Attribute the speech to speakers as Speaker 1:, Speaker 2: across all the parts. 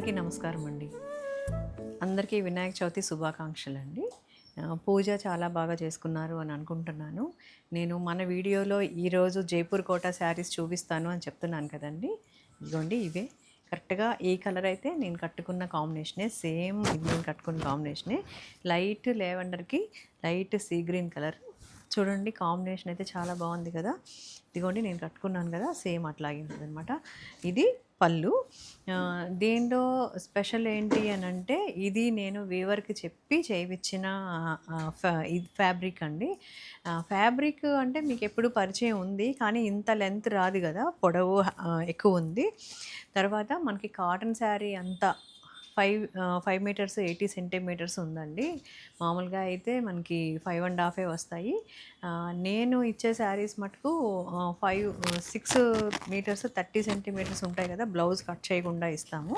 Speaker 1: అందరికీ నమస్కారం అండి. అందరికీ వినాయక చవితి శుభాకాంక్షలు అండి పూజ చాలా బాగా చేసుకున్నారు అని అనుకుంటున్నాను. నేను మన వీడియోలో ఈరోజు జైపూర్ కోట శారీస్ చూపిస్తాను అని చెప్తున్నాను కదండి. ఇదిగోండి ఇవే. కరెక్ట్గా ఈ కలర్ అయితే నేను కట్టుకున్న కాంబినేషనే సేమ్ ఇది నేను కట్టుకున్న కాంబినేషనే. లైట్ లేవెండర్కి లైట్ సీ గ్రీన్ కలర్. చూడండి కాంబినేషన్ అయితే చాలా బాగుంది కదా. ఇదిగోండి నేను కట్టుకున్నాను కదా సేమ్ అట్లాగే ఉంటుంది అనమాట ఇది పళ్ళు. దీంట్లో స్పెషల్ ఏంటి అని అంటే ఇది నేను వీవర్కి చెప్పి చేయించిన ఇది ఫ్యాబ్రిక్ అండి. ఫ్యాబ్రిక్ అంటే మీకు ఎప్పుడు పరిచయం ఉంది కానీ ఇంత లెంత్ రాదు కదా పొడవు ఎక్కువ ఉంది. తర్వాత మనకి కాటన్ శారీ అంతా five five metres eighty centimetres ఉందండి. మామూలుగా అయితే మనకి ఫైవ్ అండ్ హాఫే వస్తాయి. నేను ఇచ్చే శారీస్ మటుకు five six metres thirty centimetres ఉంటాయి కదా బ్లౌజ్ కట్ చేయకుండా ఇస్తాము.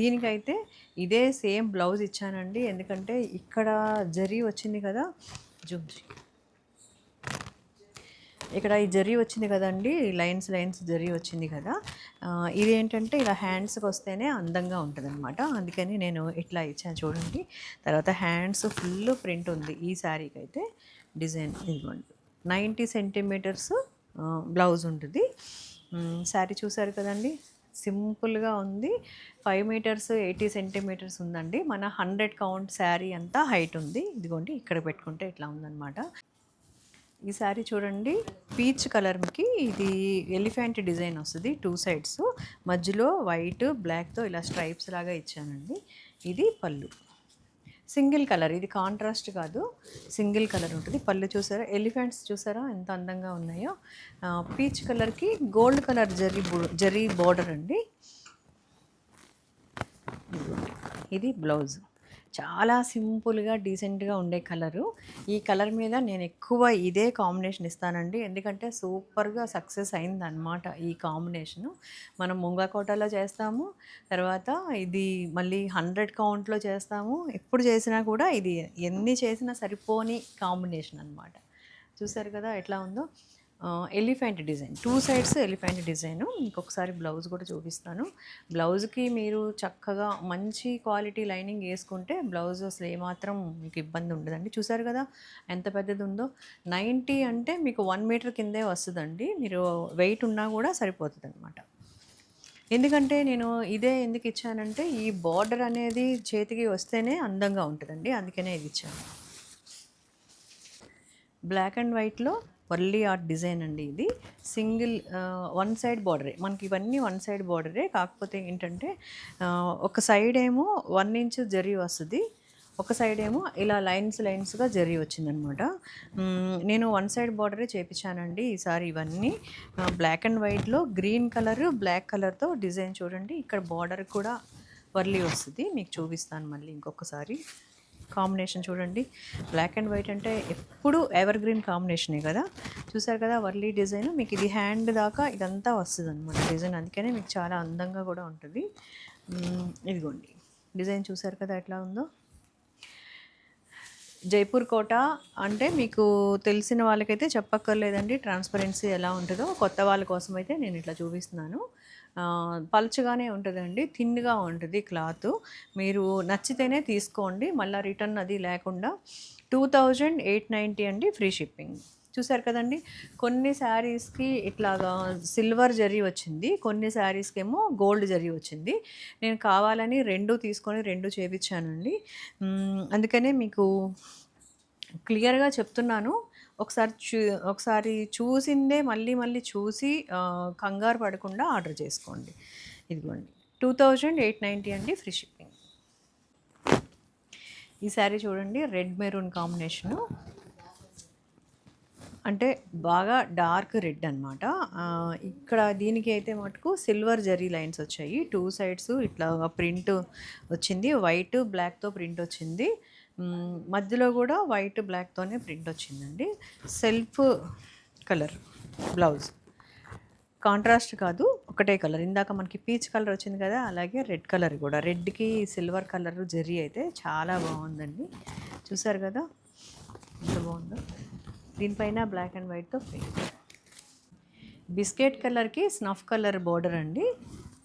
Speaker 1: దీనికైతే ఇదే సేమ్ బ్లౌజ్ ఇచ్చానండి. ఎందుకంటే ఇక్కడ జరీ వచ్చింది కదా జూమ్ ఇక్కడ ఈ జరీ వచ్చింది కదండి లైన్స్ లైన్స్ జరీ వచ్చింది కదా. ఇది ఏంటంటే ఇలా హ్యాండ్స్కి వస్తేనే అందంగా ఉంటుందన్నమాట. అందుకని నేను ఇట్లా ఇచ్చాను చూడండి. తర్వాత హ్యాండ్స్ ఫుల్ ప్రింట్ ఉంది ఈ శారీకి అయితే. డిజైన్ ఇదిగోండి. నైంటీ సెంటీమీటర్స్ బ్లౌజ్ ఉంటుంది. శారీ చూసారు కదండి? సింపుల్గా ఉంది. ఫైవ్ మీటర్స్ ఎయిటీ సెంటీమీటర్స్ ఉందండి. మన హండ్రెడ్ కౌంట్ శారీ అంతా హైట్ ఉంది. ఇదిగోండి ఇక్కడ పెట్టుకుంటే ఇట్లా ఉందన్నమాట. ఈ శారీ చూడండి పీచ్ కలర్కి ఇది ఎలిఫెంట్ డిజైన్ వస్తుంది టూ సైడ్స్ మధ్యలో వైట్ బ్లాక్తో ఇలా స్ట్రైప్స్ లాగా ఇచ్చానండి. ఇది పళ్ళు. సింగిల్ కలర్ ఇది కాంట్రాస్ట్ కాదు సింగిల్ కలర్ ఉంటుంది. పళ్ళు చూసారా? ఎలిఫెంట్స్ చూసారా? ఎంత అందంగా ఉన్నాయో. పీచ్ కలర్కి గోల్డ్ కలర్ జరీ బో- జరీ బోర్డర్ అండి. ఇది బ్లౌజ్ చాలా సింపుల్గా డీసెంట్గా ఉండే కలరు. ఈ కలర్ మీద నేను ఎక్కువ ఇదే కాంబినేషన్ ఇస్తానండి. ఎందుకంటే సూపర్గా సక్సెస్ అయింది అనమాట ఈ కాంబినేషను. మనం ముంగకోటలో చేస్తాము తర్వాత ఇది మళ్ళీ హండ్రెడ్ కౌంట్లో చేస్తాము. ఎప్పుడు చేసినా కూడా ఇది ఎన్ని చేసినా సరిపోని కాంబినేషన్ అనమాట చూసారు కదా ఎట్లా ఉందో? Elephant design. Two sides elephant design. ఇంకొకసారి బ్లౌజ్ కూడా చూపిస్తాను. బ్లౌజ్కి మీరు చక్కగా మంచి క్వాలిటీ లైనింగ్ వేసుకుంటే బ్లౌజ్ అసలు ఏమాత్రం మీకు ఇబ్బంది ఉండదండి. చూసారు కదా ఎంత పెద్దది ఉందో నైంటీ అంటే మీకు వన్ మీటర్ కిందే వస్తుందండి. మీరు వెయిట్ ఉన్నా కూడా సరిపోతుంది అనమాట ఎందుకంటే నేను ఇదే ఎందుకు ఇచ్చానంటే ఈ బార్డర్ అనేది చేతికి వస్తేనే అందంగా ఉంటుందండి. అందుకనే ఇది ఇచ్చాను. బ్లాక్ అండ్ వైట్లో వర్లీ ఆర్ట్ డిజైన్ అండి ఇది. సింగిల్ వన్ సైడ్ బార్డరే. మనకి ఇవన్నీ వన్ సైడ్ బార్డరే. కాకపోతే ఏంటంటే ఒక సైడ్ ఏమో వన్ ఇంచ్ జరీ వస్తుంది. ఒక సైడ్ ఏమో ఇలా లైన్స్ లైన్స్గా జరీ వచ్చిందనమాట. నేను వన్ సైడ్ బార్డరే చేపించానండి ఈసారి ఇవన్నీ. బ్లాక్ అండ్ వైట్లో గ్రీన్ కలర్ బ్లాక్ కలర్తో డిజైన్ చూడండి. ఇక్కడ బార్డర్ కూడా వర్లీ వస్తుంది. మీకు చూపిస్తాను మళ్ళీ ఇంకొకసారి. కాంబినేషన్ చూడండి. బ్లాక్ అండ్ వైట్ అంటే ఎప్పుడు ఎవర్ గ్రీన్ కాంబినేషనే కదా? చూసారు కదా వర్లీ డిజైన్. మీకు ఇది హ్యాండ్ దాకా ఇదంతా వస్తుంది అనమాట డిజైన్. అందుకనే మీకు చాలా అందంగా కూడా ఉంటుంది. ఇదిగోండి. డిజైన్ చూసారు కదా ఎట్లా ఉందో? జైపూర్ కోట అంటే మీకు తెలిసిన వాళ్ళకైతే చెప్పక్కర్లేదండి. ట్రాన్స్పరెన్సీ ఎలా ఉంటుందో కొత్త వాళ్ళ కోసం అయితే నేను ఇట్లా చూపిస్తున్నాను. పలుచగానే ఉంటుందండి థిన్గా ఉంటుంది క్లాత్. మీరు నచ్చితేనే తీసుకోండి మళ్ళీ రిటర్న్ అది లేకుండా టూ థౌజండ్ ఎయిట్ నైంటీ అండి ఫ్రీ షిప్పింగ్. చూసారు కదండి కొన్ని శారీస్కి ఇట్లాగా సిల్వర్ జరీ వచ్చింది కొన్ని శారీస్కి ఏమో గోల్డ్ జరీ వచ్చింది. నేను కావాలని రెండు తీసుకొని రెండు చేపించానండి అందుకనే మీకు క్లియర్గా చెప్తున్నాను ఒకసారి చూ ఒకసారి చూసిందే మళ్ళీ మళ్ళీ చూసి కంగారు పడకుండా ఆర్డర్ చేసుకోండి. ఇదిగోండి. టూ థౌజండ్ ఎయిట్ నైంటీ అండి ఫ్రీ షిప్పింగ్. ఈ శారీ చూడండి రెడ్ మెరూన్ కాంబినేషను. అంటే బాగా డార్క్ రెడ్ అనమాట ఇక్కడ దీనికి అయితే మటుకు సిల్వర్ జరీ లైన్స్ వచ్చాయి. టూ సైడ్స్ ఇట్లా ప్రింట్ వచ్చింది. వైట్ బ్లాక్తో ప్రింట్ వచ్చింది. మధ్యలో కూడా వైట్ బ్లాక్తోనే ప్రింట్ వచ్చిందండి. Self colour blouse. కాంట్రాస్ట్ కాదు ఒకటే కలర్. ఇందాక మనకి పీచ్ కలర్ వచ్చింది కదా అలాగే రెడ్ కలర్ కూడా. రెడ్కి సిల్వర్ కలర్ జెర్రీ అయితే చాలా బాగుందండి. చూసారు కదా ఎంత బాగుందో. దీనిపైన బ్లాక్ అండ్ వైట్తో ప్రింట్. బిస్కెట్ కలర్కి స్నఫ్ కలర్ బోర్డర్ అండి.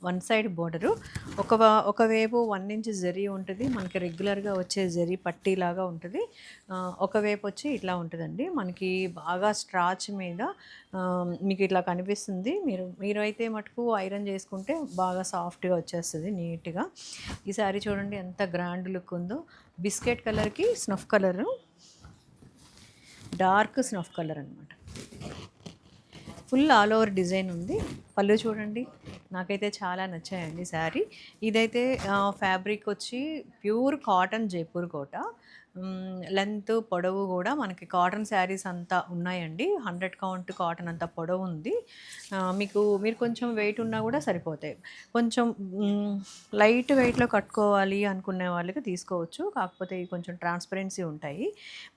Speaker 1: One side border. ఒక వా- ఒకవైపు వన్ ఇంచ్ జరీ ఉంటుంది. మనకి రెగ్యులర్గా వచ్చే జరీ పట్టీలాగా ఉంటుంది. ఆ, ఒకవైపు వచ్చి ఇట్లా ఉంటుందండి. మనకి బాగా స్ట్రాచ్ మీద మీకు ఇట్లా కనిపిస్తుంది. మీరు మీరు అయితే మటుకు ఐరన్ చేసుకుంటే బాగా సాఫ్ట్గా వచ్చేస్తుంది నీట్గా. ఈ శారీ చూడండి ఎంత గ్రాండ్ లుక్ ఉందో. బిస్కెట్ కలర్కి snuff colour. Dark snuff colour అనమాట ఫుల్ ఆల్ ఓవర్ డిజైన్ ఉంది. పళ్ళు చూడండి. నాకైతే చాలా నచ్చాయండి శారీ. ఇదైతే ఫ్యాబ్రిక్ వచ్చి pure cotton Jaipur Kota. Length పొడవు కూడా మనకి కాటన్ శారీస్ అంతా ఉన్నాయండి. హండ్రెడ్ కౌంట్ కాటన్ అంతా పొడవు ఉంది. మీకు మీరు కొంచెం వెయిట్ ఉన్నా కూడా సరిపోతాయి. కొంచెం లైట్ వెయిట్లో కట్టుకోవాలి అనుకునే వాళ్ళకి తీసుకోవచ్చు. కాకపోతే ఇవి కొంచెం ట్రాన్స్పరెన్సీ ఉంటాయి.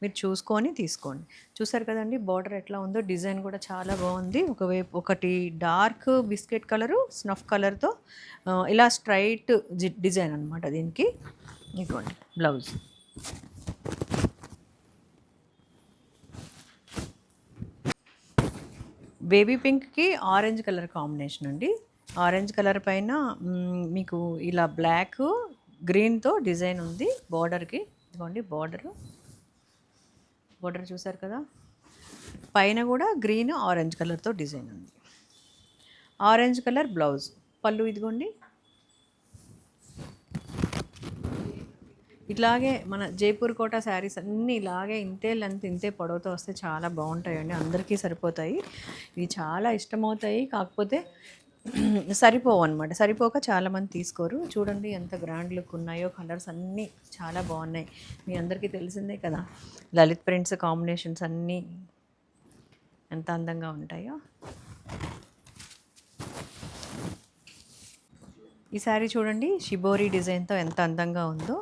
Speaker 1: మీరు చూసుకొని తీసుకోండి. చూసారు కదండి బార్డర్ ఎట్లా ఉందో డిజైన్ కూడా చాలా బాగుంది. ఒకవైపు ఒకటి డార్క్ బిస్కెట్ కలరు స్నఫ్ కలర్తో ఇలా స్ట్రైట్ డిజైన్ అనమాట దీనికి. ఇదిగోండి బ్లౌజ్. బేబీ పింక్కి ఆరెంజ్ కలర్ కాంబినేషన్ అండి. ఆరెంజ్ కలర్ పైన మీకు ఇలా బ్లాక్ గ్రీన్తో డిజైన్ ఉంది. బార్డర్కి ఇదిగోండి బార్డరు. బార్డర్ చూసారు కదా? పైన కూడా గ్రీన్ ఆరెంజ్ కలర్తో డిజైన్ ఉంది. Orange colour blouse. పళ్ళు ఇదిగోండి. ఇట్లాగే మన జైపూర్ కోట శారీస్ అన్నీ ఇలాగే ఇంతే లెంత్ ఇంతే పొడవుతో వస్తే చాలా బాగుంటాయండి. అందరికీ సరిపోతాయి. ఇవి చాలా ఇష్టమవుతాయి. కాకపోతే సరిపోవు అనమాట సరిపోక చాలామంది తీసుకోరు. చూడండి ఎంత గ్రాండ్ లుక్ ఉన్నాయో కలర్స్ అన్నీ చాలా బాగున్నాయి. మీ అందరికీ తెలిసిందే కదా లలిత్ ప్రింట్స్ కాంబినేషన్స్ అన్నీ ఎంత అందంగా ఉంటాయో. ఈ శారీ చూడండి షిబోరి డిజైన్తో ఎంత అందంగా ఉందో.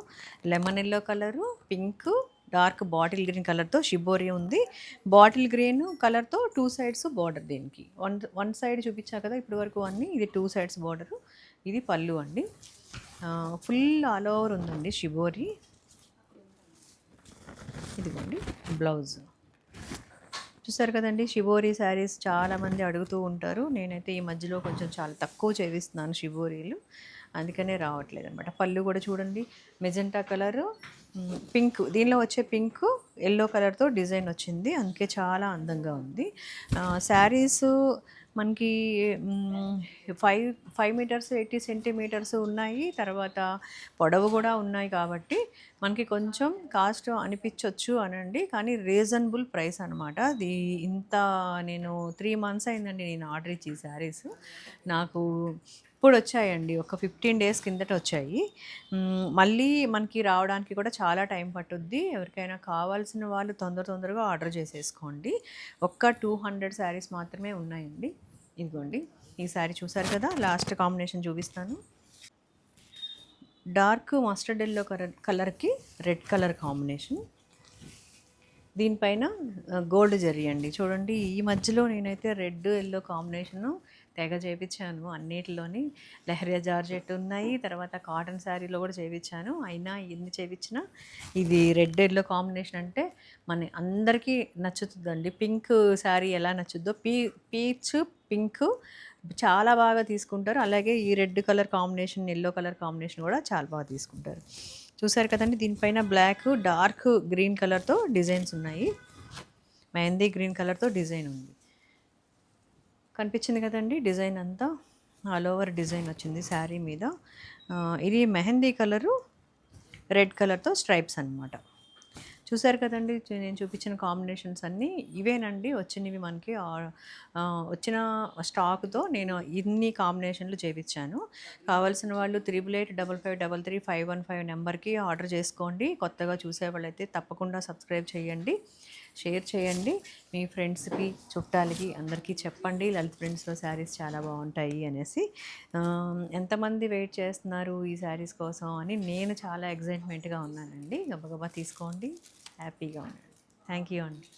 Speaker 1: Lemon yellow colour pink dark bottle green కలర్తో షిబోరి ఉంది. బాటిల్ గ్రీన్ కలర్తో టూ సైడ్స్ బార్డర్ దీనికి. వన్ వన్ సైడ్ చూపించా కదా ఇప్పటి వరకు అన్నీ ఇది టూ సైడ్స్ బార్డర్ ఇది పళ్ళు అండి. ఫుల్ ఆల్ ఓవర్ ఉందండి షిబోరి ఇదిగోండి బ్లౌజ్ చూసారు కదండి? శివోరి శారీస్ చాలామంది అడుగుతూ ఉంటారు. నేనైతే ఈ మధ్యలో కొంచెం చాలా తక్కువ చేయిస్తున్నాను షిబోరీలు అందుకనే రావట్లేదు అనమాట పళ్ళు కూడా చూడండి. మెజెంటా కలరు పింక్ దీనిలో వచ్చే పింక్ ఎల్లో కలర్తో డిజైన్ వచ్చింది. అందుకే చాలా అందంగా ఉంది. శారీస్ మనకి five five metres eighty centimetres ఉన్నాయి. తర్వాత పొడవు కూడా ఉన్నాయి కాబట్టి మనకి కొంచెం కాస్ట్ అనిపించవచ్చు అనండి. కానీ రీజనబుల్ ప్రైస్ అనమాట అది ఇంత నేను త్రీ మంత్స్ అయిందండి నేను ఆర్డర్ ఇచ్చి శారీస్. నాకు ఇప్పుడు వచ్చాయండి. ఒక ఫిఫ్టీన్ డేస్ కిందట వచ్చాయి. మళ్ళీ మనకి రావడానికి కూడా చాలా టైం పట్టుద్ది. ఎవరికైనా కావాల్సిన వాళ్ళు తొందర తొందరగా ఆర్డర్ చేసేసుకోండి. ఒక్క టూ హండ్రెడ్ శారీస్ మాత్రమే ఉన్నాయండి. ఇదిగోండి ఈ శారీ చూసారు కదా లాస్ట్ కాంబినేషన్ చూపిస్తాను. డార్క్ మస్టర్డ్ ఎల్లో కలర్ కలర్కి రెడ్ కలర్ కాంబినేషన్. దీనిపైన గోల్డ్ జరీ అండి. చూడండి ఈ మధ్యలో నేనైతే రెడ్ ఎల్లో కాంబినేషను తెగ చేయించాను అన్నిటిలోని. లెహరియా జార్జెట్ ఉన్నాయి తర్వాత కాటన్ శారీలో కూడా చేపించాను అయినా ఎన్ని చేయించినా ఇది రెడ్ ఎల్లో కాంబినేషన్ అంటే మన అందరికీ నచ్చుతుందండి. పింక్ శారీ ఎలా నచ్చుద్దో పీ పీచ్ పింక్ చాలా బాగా తీసుకుంటారు. అలాగే ఈ red colour combination yellow colour combination కూడా చాలా బాగా తీసుకుంటారు. చూసారు కదండి దీనిపైన బ్లాక్ డార్క్ గ్రీన్ కలర్తో డిజైన్స్ ఉన్నాయి. మెహందీ గ్రీన్ కలర్తో డిజైన్ ఉంది. కనిపించింది కదండి డిజైన్ అంతా ఆల్ ఓవర్ డిజైన్ వచ్చింది శారీ మీద. ఇది మెహందీ కలరు రెడ్ కలర్తో స్ట్రైప్స్ అన్నమాట. చూసారు కదండి నేను చూపించిన కాంబినేషన్స్ అన్నీ ఇవేనండి. వచ్చినవి మనకి వచ్చిన స్టాక్తో నేను ఇన్ని కాంబినేషన్లు చేపించాను. కావాల్సిన వాళ్ళు triple eight double five double three five one five నెంబర్కి ఆర్డర్ చేసుకోండి. కొత్తగా చూసే వాళ్ళైతే తప్పకుండా సబ్స్క్రైబ్ చేయండి. షేర్ చేయండి. మీ ఫ్రెండ్స్కి చుట్టాలకి అందరికీ చెప్పండి. లలిత్ ఫ్రెండ్స్లో శారీస్ చాలా బాగుంటాయి అనేసి. ఎంతమంది వెయిట్ చేస్తున్నారు ఈ శారీస్ కోసం అని నేను చాలా ఎగ్జైట్మెంట్గా ఉన్నానండి. గబగబా తీసుకోండి. హ్యాపీగా ఉండండి థ్యాంక్ యూ అండి